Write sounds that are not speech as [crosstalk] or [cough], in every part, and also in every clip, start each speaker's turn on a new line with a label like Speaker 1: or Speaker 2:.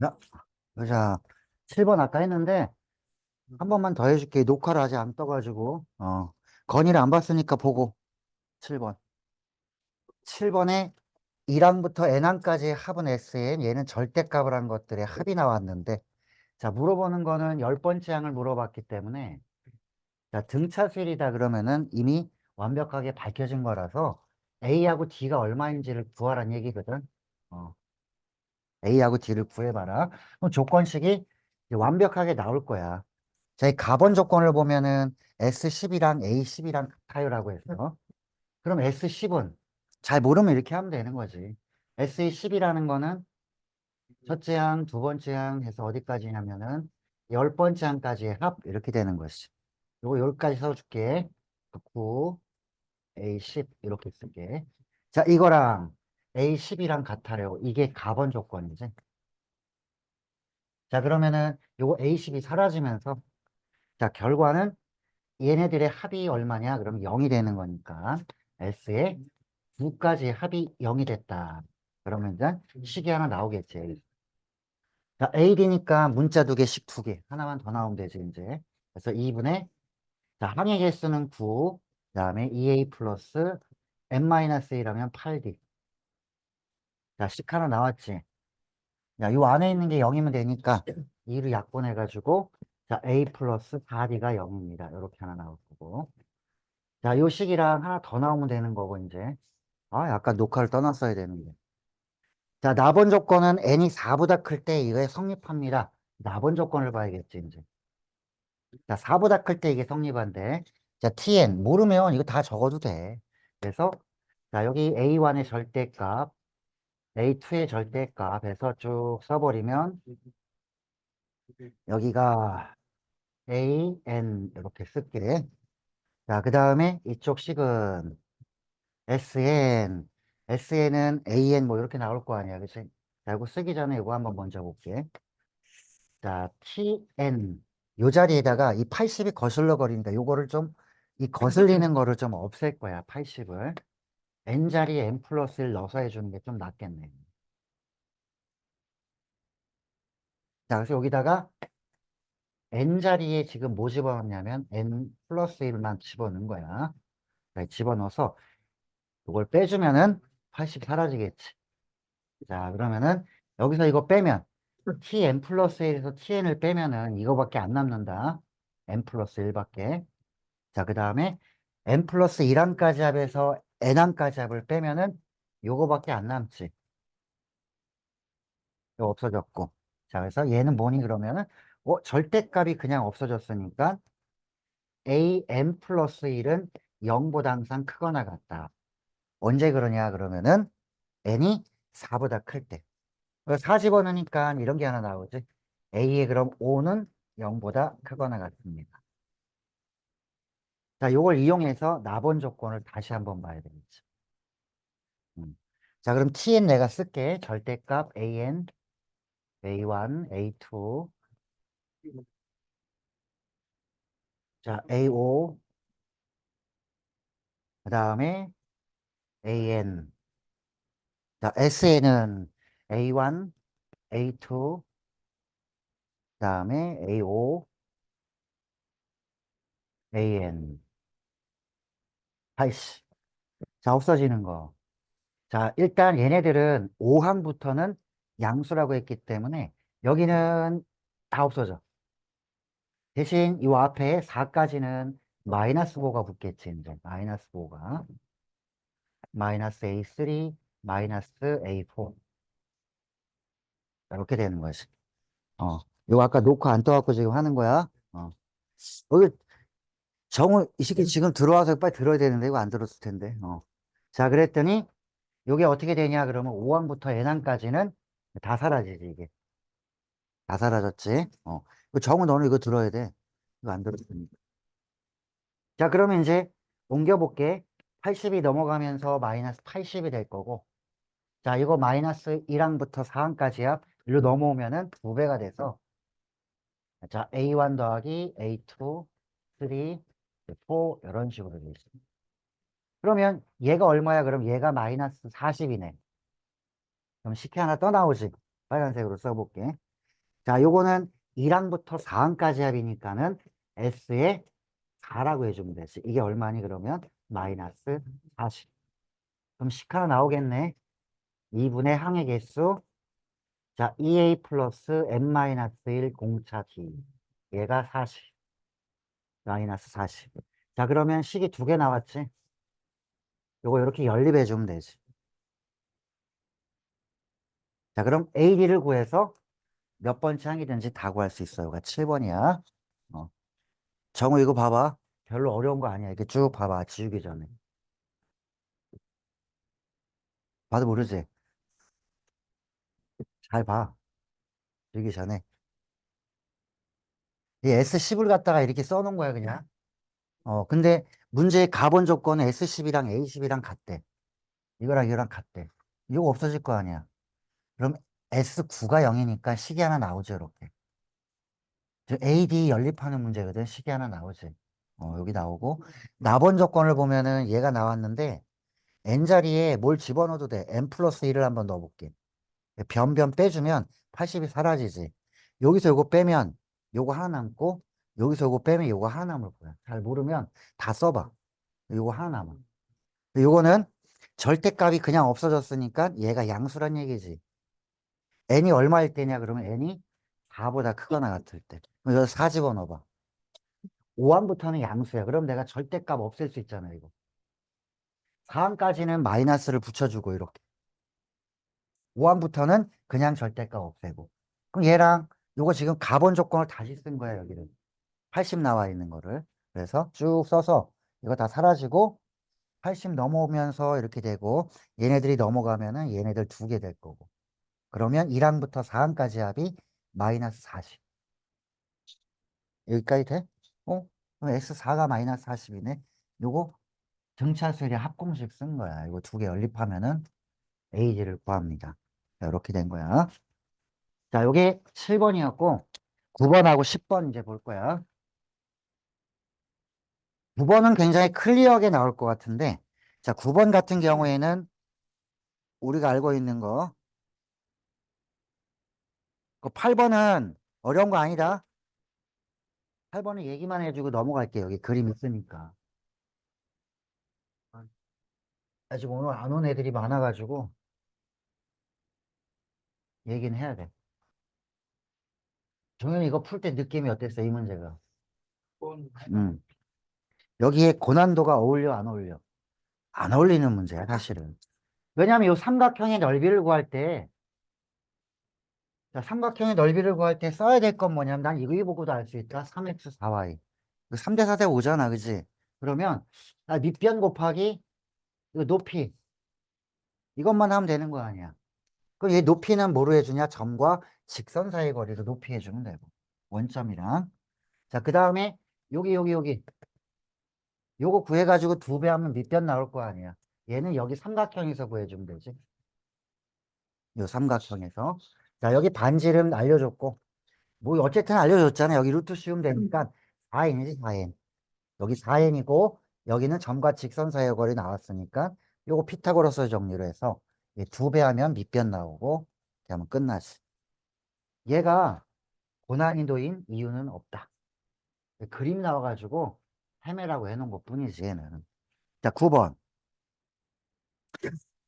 Speaker 1: 자, 자, 7번 아까 했는데, 한 번만 더 해줄게. 녹화를 아직 안 떠가지고, 어, 건의를 안 봤으니까 보고, 7번. 7번에 1항부터 n항까지의 합은 Sn, 얘는 절대값을 한 것들의 합이 나왔는데, 자, 물어보는 거는 열 번째 항을 물어봤기 때문에, 자, 등차수열이다 그러면은 이미 완벽하게 밝혀진 거라서 A하고 D가 얼마인지를 구하란 얘기거든. 어. A하고 D를 구해봐라. 그럼 조건식이 완벽하게 나올 거야. 자, 이 가번 조건을 보면은 S10이랑 A10이랑 같아요라고 했어. 그럼 S10은 잘 모르면 이렇게 하면 되는 거지. S10이라는 거는 첫째 항, 두 번째 항 해서 어디까지냐면은 열 번째 항까지의 합 이렇게 되는 것이. 요거 여기까지 써줄게. 9, A10 이렇게 쓸게. 자, 이거랑 A10이랑 같아요. 이게 가번 조건이지. 자, 그러면은 요거 A10이 사라지면서 자, 결과는 얘네들의 합이 얼마냐? 그럼 0이 되는 거니까 S의 9까지 합이 0이 됐다. 그러면 이제 식이 하나 나오겠지. 자, AD니까 문자 두 개씩 두 개. 하나만 더 나오면 되지, 이제. 그래서 2분의 자, 항의 개수는 9, 그 다음에 2A 플러스 n-1라면 8D. 자, 식 하나 나왔지. 자, 요 안에 있는 게 0이면 되니까 2를 약분해가지고 자, A 플러스 4D가 0입니다. 이렇게 하나 나올 거고. 자, 요 식이랑 하나 더 나오면 되는 거고, 이제. 아, 약간 녹화를 떠났어야 되는데. 자, 나번 조건은 n이 4보다 클 때 이거에 성립합니다. 나번 조건을 봐야겠지, 이제. 자, 4보다 클 때 이게 성립한데. 자, tn. 모르면 이거 다 적어도 돼. 그래서, 자, 여기 a1의 절대값, a2의 절대값 해서 쭉 써버리면, 여기가 a, n 이렇게 쓸게. 자, 그 다음에 이쪽 식은 sn, sn은 an 뭐 이렇게 나올 거 아니야, 그치? 자, 이거 쓰기 전에 이거 한번 먼저 볼게. 자, tn 요 자리에다가 이 80이 거슬러 거리니까 요거를 좀 이 거슬리는 거를 좀 없앨 거야, 80을. N 자리에 n 플러스 1 넣어서 해주는 게 좀 낫겠네. 자, 그래서 여기다가 n 자리에 지금 뭐 집어넣냐면 n 플러스 1만 집어넣은 거야. 자, 집어넣어서 이걸 빼주면은 80 사라지겠지. 자, 그러면은 여기서 이거 빼면 tn 플러스 1에서 tn을 빼면은 이거밖에 안 남는다. n 플러스 1밖에. 자, 그 다음에 n 플러스 1항까지 합에서 n항까지 합을 빼면은 요거밖에 안 남지. 이거 없어졌고. 자, 그래서 얘는 뭐니 그러면은 어, 절대값이 그냥 없어졌으니까 a n 플러스 1은 0보다 항상 크거나 같다. 언제 그러냐 그러면은 n이 4보다 클 때. 4 집어넣으니까 이런 게 하나 나오지. a의 그럼 5는 0보다 크거나 같습니다. 자, 요걸 이용해서 나번 조건을 다시 한번 봐야 되겠죠. 음. 자, 그럼 tn 내가 쓸게. 절대값 an, a1, a2, 자, a5, 그 다음에 an. 자, sn은 a1, a2, 그 다음에 a5, an. 80. 자, 없어지는 거. 자, 일단 얘네들은 5항부터는 양수라고 했기 때문에 여기는 다 없어져. 대신 이 앞에 4까지는 마이너스 5가 붙겠지, 이제. 마이너스 5가. 마이너스 A3, 마이너스 A4. 자, 이렇게 되는 거지. 어. 이거 아까 녹화 안 떠갖고 지금 하는 거야. 어. 여기 정우, 이 새끼 지금 들어와서 빨리 들어야 되는데, 이거 안 들었을 텐데. 어. 자, 그랬더니, 요게 어떻게 되냐, 그러면 5항부터 N항까지는 다 사라지지, 이게. 다 사라졌지. 어. 그 정우, 너는 이거 들어야 돼. 이거 안 들었으니까. 자, 그러면 이제 옮겨볼게. 80이 넘어가면서 마이너스 80이 될 거고. 자, 이거 마이너스 1항부터 4항까지 합, 일로 넘어오면은 2배가 돼서. 자, A1 더하기 A2, 3, 4 이런 식으로 돼 있습니다. 그러면 얘가 얼마야? 그럼 얘가 마이너스 40이네. 그럼 식혜 하나 더 나오지. 빨간색으로 써볼게. 자, 요거는 1항부터 4항까지 합이니까는 S에 4라고 해주면 되지. 이게 얼마니 그러면? 마이너스 40. 그럼 식 하나 나오겠네. 2분의 항의 개수. 자, 2A 플러스 n-1 공차 D. 얘가 40. 마이너스 40. 자, 그러면 식이 두 개 나왔지? 요거 이렇게 연립해 주면 되지. 자, 그럼 AD를 구해서 몇 번째 항이든지 다 구할 수 있어요. 가 7번이야. 어. 정우 이거 봐봐. 별로 어려운 거 아니야. 이렇게 쭉 봐봐. 지우기 전에. 봐도 모르지? 잘 봐. 지우기 전에. 이 S10을 갖다가 이렇게 써놓은 거야, 그냥. 어, 근데 문제의 가본 조건은 S10이랑 A10이랑 같대. 이거랑 이거랑 같대. 이거 없어질 거 아니야. 그럼 S9가 0이니까 식이 하나 나오죠, 이렇게. 저 AD 연립하는 문제거든. 식이 하나 나오지. 어, 여기 나오고. 나번 조건을 보면은 얘가 나왔는데, N자리에 뭘 집어넣어도 돼. N 플러스 1을 한번 넣어볼게. 변변 빼주면 80이 사라지지. 여기서 요거 빼면 요거 하나 남고, 여기서 요거 빼면 요거 하나 남을 거야. 잘 모르면 다 써봐. 요거 하나 남아. 요거는 절대값이 그냥 없어졌으니까 얘가 양수란 얘기지. n이 얼마일 때냐 그러면 n이 4보다 크거나 같을 때. 그럼 여기서 4 집어넣어봐. 5항부터는 양수야. 그럼 내가 절대값 없앨 수 있잖아, 이거. 4항까지는 마이너스를 붙여주고, 이렇게. 5항부터는 그냥 절대값 없애고. 그럼 얘랑 요거 지금 가본 조건을 다시 쓴 거야, 여기는. 80 나와 있는 거를. 그래서 쭉 써서 이거 다 사라지고 80 넘어오면서 이렇게 되고 얘네들이 넘어가면은 얘네들 두 개 될 거고. 그러면 1항부터 4항까지 합이 마이너스 40. 여기까지 돼? 어? 그럼 S4가 마이너스 40이네. 요거 등차수열의 합공식 쓴 거야. 이거 두 개 연립하면은 AG를 구합니다. 자, 이렇게 된 거야. 자, 요게 7번이었고 9번하고 10번 이제 볼 거야. 9번은 굉장히 클리어하게 나올 것 같은데 자, 9번 같은 경우에는 우리가 알고 있는 거 그 8번은 어려운 거 아니다. 8번은 얘기만 해주고 넘어갈게. 여기 그림 있으니까. 아직 오늘 안 온 애들이 많아가지고 얘기는 해야 돼. 종현이 이거 풀 때 느낌이 어땠어? 이 문제가. 음. 여기에 고난도가 어울려 안 어울려? 안 어울리는 문제야 사실은. 왜냐하면 이 삼각형의 넓이를 구할 때 자, 삼각형의 넓이를 구할 때 써야 될 건 뭐냐면 난 이거 보고도 알 수 있다. 3x 4y. 3대 4대 5잖아. 그지? 그러면 나 밑변 곱하기 이거 높이 이것만 하면 되는 거 아니야. 그럼 얘 높이는 뭐로 해주냐? 점과 직선 사이의 거리를 높이 해주면 되고 원점이랑 자, 그 다음에 여기 여기 여기 요거 구해가지고 두 배 하면 밑변 나올 거 아니야. 얘는 여기 삼각형에서 구해주면 되지. 요 삼각형에서 자, 여기 반지름 알려줬고, 뭐, 어쨌든 알려줬잖아. 여기 루트 씌우면 되니까 4n이지, 4n. 여기 4n이고, 여기는 점과 직선 사이의 거리 나왔으니까, 요거 피타고라스 정리로 해서, 두 배 하면 밑변 나오고, 이렇게 하면 끝나지. 얘가 고난이도인 이유는 없다. 그림 나와가지고, 헤매라고 해놓은 것 뿐이지, 얘는. 자, 9번.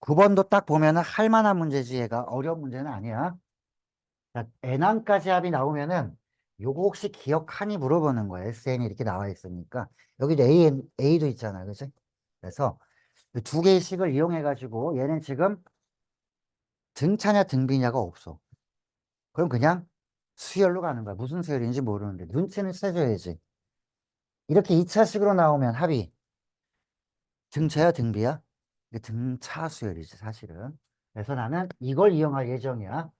Speaker 1: 9번도 딱 보면 은 할 만한 문제지, 얘가. 어려운 문제는 아니야. 자, n항까지 합이 나오면은 요거 혹시 기억하니 물어보는 거야. SN이 이렇게 나와 있으니까. 여기도 AN, A도 있잖아. 그지? 그래서 두 개의 식을 이용해 가지고 얘는 지금 등차냐 등비냐가 없어. 그럼 그냥 수열로 가는 거야. 무슨 수열인지 모르는데 눈치는 채줘야지. 이렇게 2차식으로 나오면 합이 등차야 등비야? 등차 수열이지 사실은. 그래서 나는 이걸 이용할 예정이야.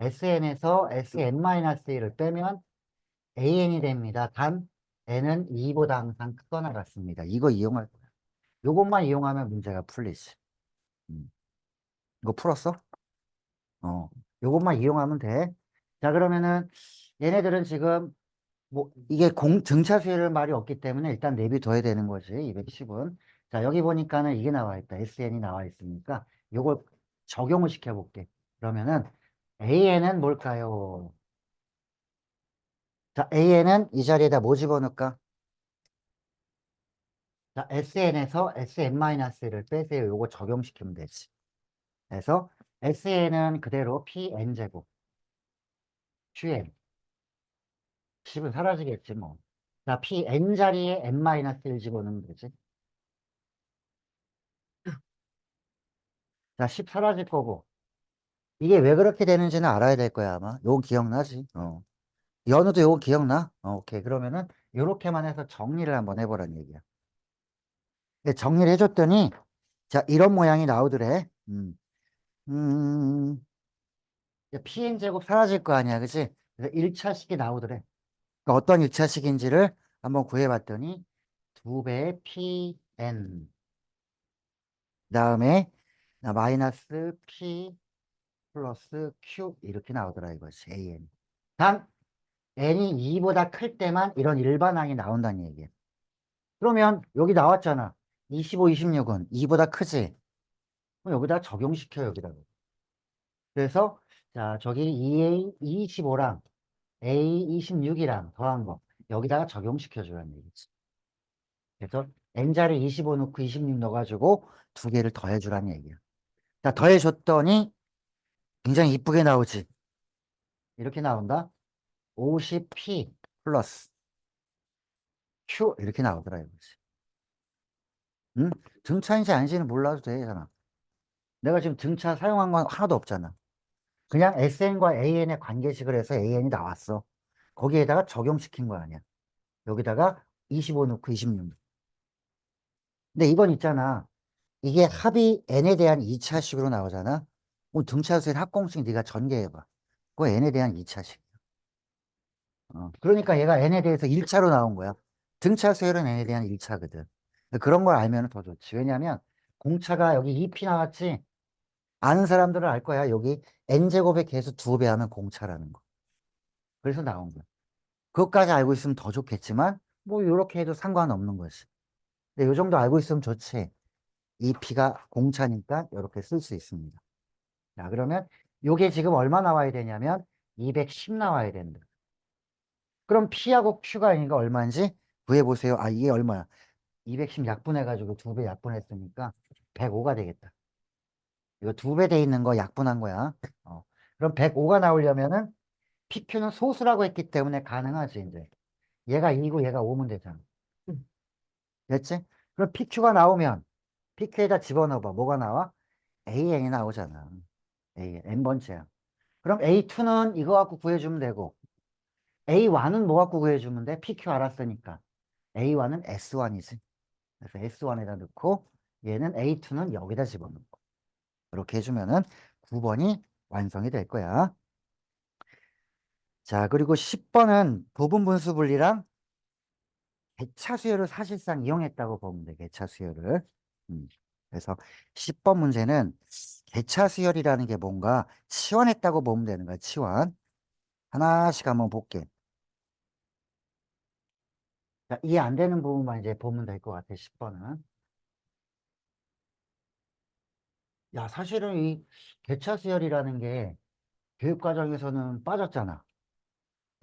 Speaker 1: SN에서 SN-1을 빼면 AN이 됩니다. 단 N은 2보다 항상 크거나 같습니다. 이거 이용할 거야. 요것만 이용하면 문제가 풀리지. 음. 이거 풀었어? 어, 요것만 이용하면 돼. 자, 그러면은 얘네들은 지금 뭐 이게 공 등차 수열을 말이 없기 때문에 일단 내비 둬야 되는 거지. 210은. 자, 여기 보니까는 이게 나와 있다. SN이 나와 있으니까 요걸 적용을 시켜 볼게. 그러면은 AN은 뭘까요? 자, AN은 이 자리에다 뭐 집어넣을까? 자, SN에서 SN-1을 빼세요. 요거 적용시키면 되지. 그래서 SN은 그대로 PN제곱. QN. 10은 사라지겠지, 뭐. 자, PN 자리에 N-1을 집어넣으면 되지. 자, 10 사라질 거고. 이게 왜 그렇게 되는지는 알아야 될 거야, 아마. 요거 기억나지? 어. 연우도 요거 기억나? 어, 오케이. 그러면은, 요렇게만 해서 정리를 한번 해보라는 얘기야. 근데 정리를 해줬더니, 자, 이런 모양이 나오더래. 음. 음. PN 제곱 사라질 거 아니야, 그치? 그래서 1차식이 나오더래. 그러니까 어떤 1차식인지를 한번 구해봤더니, 두 배의 PN. 그 다음에, 나 마이너스 P 플러스 Q 이렇게 나오더라 이것이 AN. 단 n이 2보다 클 때만 이런 일반항이 나온다는 얘기예요. 그러면 여기 나왔잖아. 25, 26은 2보다 크지? 그럼 여기다 적용시켜 여기다가. 그래서 자 저기 EA 25랑 A 26이랑 더한 거 여기다가 적용시켜 주라는 얘기지. 그래서 n자를 25 넣고 26 넣어가지고 두 개를 더해 주라는 얘기야. 자 더해 줬더니 굉장히 이쁘게 나오지. 이렇게 나온다. 50p 플러스 q 이렇게 나오더라 이거지. 응? 등차인지 아닌지는 몰라도 되잖아. 내가 지금 등차 사용한 건 하나도 없잖아. 그냥 SN과 AN의 관계식을 해서 AN이 나왔어. 거기에다가 적용시킨 거 아니야. 여기다가 25 넣고 26. 근데 이건 있잖아. 이게 합이 n에 대한 2차식으로 나오잖아. 오늘 등차수의 합공식 네가 전개해봐. 그거 n에 대한 2차식. 어, 그러니까 얘가 n에 대해서 1차로 나온 거야. 등차 수열은 n에 대한 1차거든. 그런 걸 알면 더 좋지. 왜냐면 공차가 여기 2p 나왔지? 아는 사람들은 알 거야. 여기 n제곱의 개수 두 배 하면 공차라는 거. 그래서 나온 거야. 그것까지 알고 있으면 더 좋겠지만 뭐 이렇게 해도 상관없는 거지. 근데 이 정도 알고 있으면 좋지. 2p가 공차니까 이렇게 쓸 수 있습니다. 자, 그러면 이게 지금 얼마 나와야 되냐면 210 나와야 된다. 그럼 P하고 Q가 이거 얼마인지 구해보세요. 아, 이게 얼마야? 210 약분해가지고 두 배 약분했으니까 105가 되겠다. 이거 두 배 돼 있는 거 약분한 거야. 어. 그럼 105가 나오려면은 PQ는 소수라고 했기 때문에 가능하지, 이제. 얘가 2고 얘가 5면 되잖아. 됐지? 그럼 PQ가 나오면 PQ에다 집어넣어봐. 뭐가 나와? AN이 나오잖아. AN, N번째야. 그럼 A2는 이거 갖고 구해주면 되고 A1은 뭐 갖고 구해주면 돼? PQ 알았으니까. A1은 S1이지. 그래서 S1에다 넣고 얘는 A2는 여기다 집어넣고. 이렇게 해주면은 9번이 완성이 될 거야. 자, 그리고 10번은 부분 분수 분리랑 개차 수열을 사실상 이용했다고 보면 돼. 개차 수열을. 음. 그래서 10번 문제는 개차 수열이라는 게 뭔가 치환했다고 보면 되는 거야. 치환. 하나씩 한번 볼게. 자, 이해 안 되는 부분만 이제 보면 될 것 같아, 10번은. 야, 사실은 이 개차 수열이라는 게 교육과정에서는 빠졌잖아.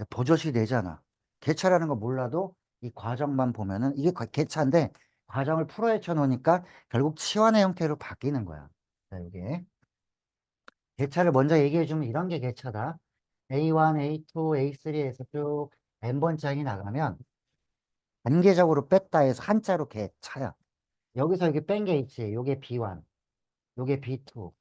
Speaker 1: 보조시 되잖아. 개차라는 거 몰라도 이 과정만 보면은 이게 과- 개차인데 과정을 풀어 헤쳐 놓으니까 결국 치환의 형태로 바뀌는 거야. 자, 이게. 개차를 먼저 얘기해 주면 이런 게 개차다. A1, A2, A3에서 쭉 n번 짝이 나가면 단계적으로 뺐다 해서 한자로 개 차야. 여기서 이게 뺀게 있지. 요게 B1, 요게 B2.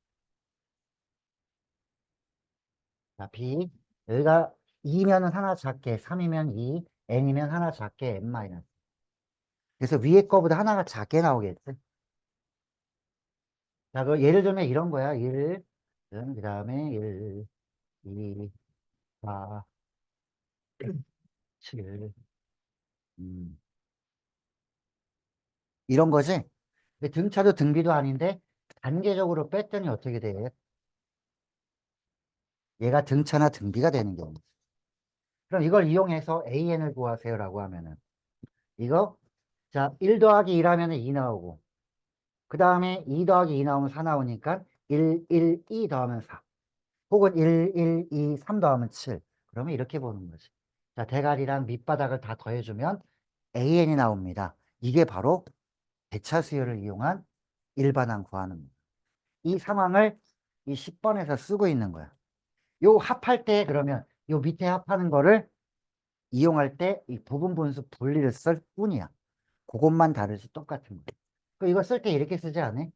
Speaker 1: 자, B. 여기가 2면은 하나 작게, 3이면 2, n이면 하나 작게, n 마이너스. 그래서 위에 거보다 하나가 작게 나오겠지. 자, 그 예를 들면 이런 거야. 1, 그 다음에 1, 2, 4, 7, 음. 이런 거지. 등차도 등비도 아닌데 단계적으로 뺐더니 어떻게 돼? 얘가 등차나 등비가 되는 경우. 그럼 이걸 이용해서 AN을 구하세요 라고 하면은 이거 자, 1 더하기 2 하면 은 2 나오고 그 다음에 2 더하기 2 나오면 4 나오니까 1, 1, 2 더하면 4 혹은 1, 1, 2, 3 더하면 7 그러면 이렇게 보는 거지. 자, 대가리랑 밑바닥을 다 더해주면 AN이 나옵니다. 이게 바로 대차 수열을 이용한 일반항 구하는. 이 상황을 이 10번에서 쓰고 있는 거야. 요 합할 때 그러면 요 밑에 합하는 거를 이용할 때 이 부분 분수 분리를 쓸 뿐이야. 그것만 다르지 똑같은 거야. 그 이거 쓸 때 이렇게 쓰지 않아?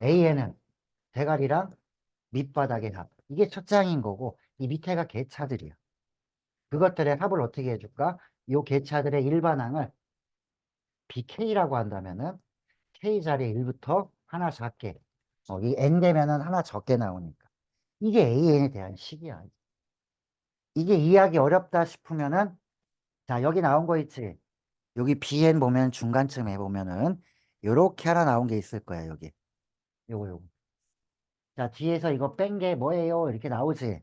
Speaker 1: AN은 대가리랑 밑바닥의 합. 이게 첫 장인 거고 이 밑에가 개차들이야. 그것들의 합을 어떻게 해줄까? 요 개차들의 일반항을 BK라고 한다면은 K 자리 1부터 하나 작게 어, 이 N 되면은 하나 적게 나오니까 이게 AN에 대한 식이야. 이게 이해하기 어렵다 싶으면은 자 여기 나온 거 있지? 여기 BN 보면 중간쯤에 보면은 요렇게 하나 나온 게 있을 거야 여기 요거 요거 자 뒤에서 이거 뺀 게 뭐예요? 이렇게 나오지?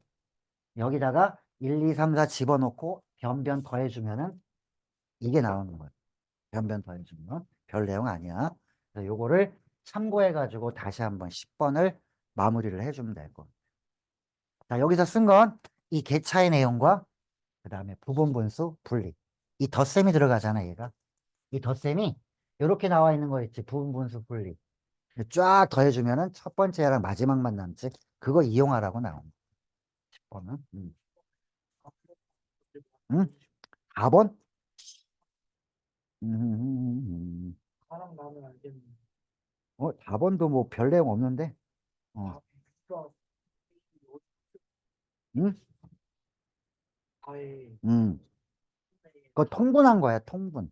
Speaker 1: 여기다가 1, 2, 3, 4 집어넣고 변변 더해주면은 이게 나오는 거야. 변변 더해주면 별 내용 아니야. 그래서 요거를 참고해가지고 다시 한번 10번을 마무리를 해주면 될 거. 자, 여기서 쓴 건 이 개차의 내용과 그 다음에 부분 분수 분리. 이 덧셈이 들어가잖아, 얘가. 이 덧셈이 이렇게 나와 있는 거 있지. 부분 분수 분리. 쫙 더해주면은 첫 번째랑 마지막만 남지. 그거 이용하라고 나옵니다. 10번은. 음. 응? 4번? 음,
Speaker 2: 사람 마음을 알겠는데.
Speaker 1: 어, 4번도 뭐 별 내용 없는데? 어, 응?
Speaker 2: 아예
Speaker 1: 음, 그거 통분한 거야, 통분.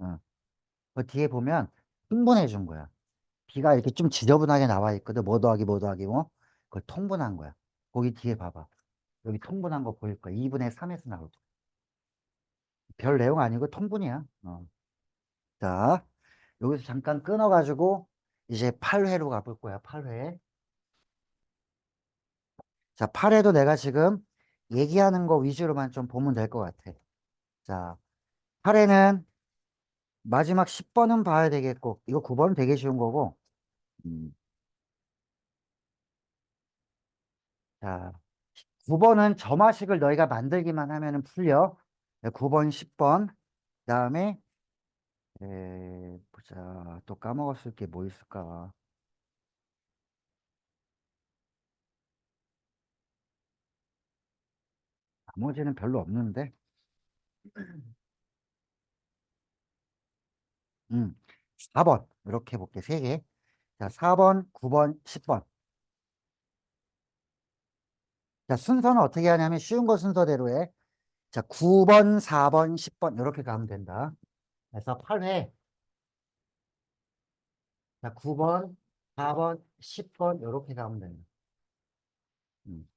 Speaker 1: 어. 그 뒤에 보면 통분해 준 거야. 비가 이렇게 좀 지저분하게 나와 있거든. 뭐 더하기 뭐 더하기 뭐. 그걸 통분한 거야. 거기 뒤에 봐봐. 여기 통분한 거 보일 거야. 2분의 3에서 나올 거야. 별 내용 아니고 통분이야. 어. 자, 여기서 잠깐 끊어가지고 이제 8회로 가볼 거야. 8회. 자, 8회도 내가 지금 얘기하는 거 위주로만 좀 보면 될 것 같아. 자, 8회는 마지막 10번은 봐야 되겠고, 이거 9번은 되게 쉬운 거고, 음. 자, 9번은 점화식을 너희가 만들기만 하면 풀려. 9번, 10번. 그 다음에, 에, 보자. 또 까먹었을 게 뭐 있을까. 나머지는 별로 없는데. [clears throat] 음, 4번. 이렇게 볼게. 3개. 자, 4번, 9번, 10번. 자, 순서는 어떻게 하냐면 쉬운 거 순서대로 해. 자, 9번, 4번, 10번 이렇게 가면 된다. 그래서 8회. 자, 9번, 4번, 10번 이렇게 가면 된다. 음.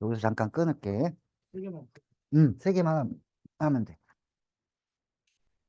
Speaker 1: 여기서 잠깐 끊을게.
Speaker 2: 세 개만
Speaker 1: 음, 세 개만 하면 돼.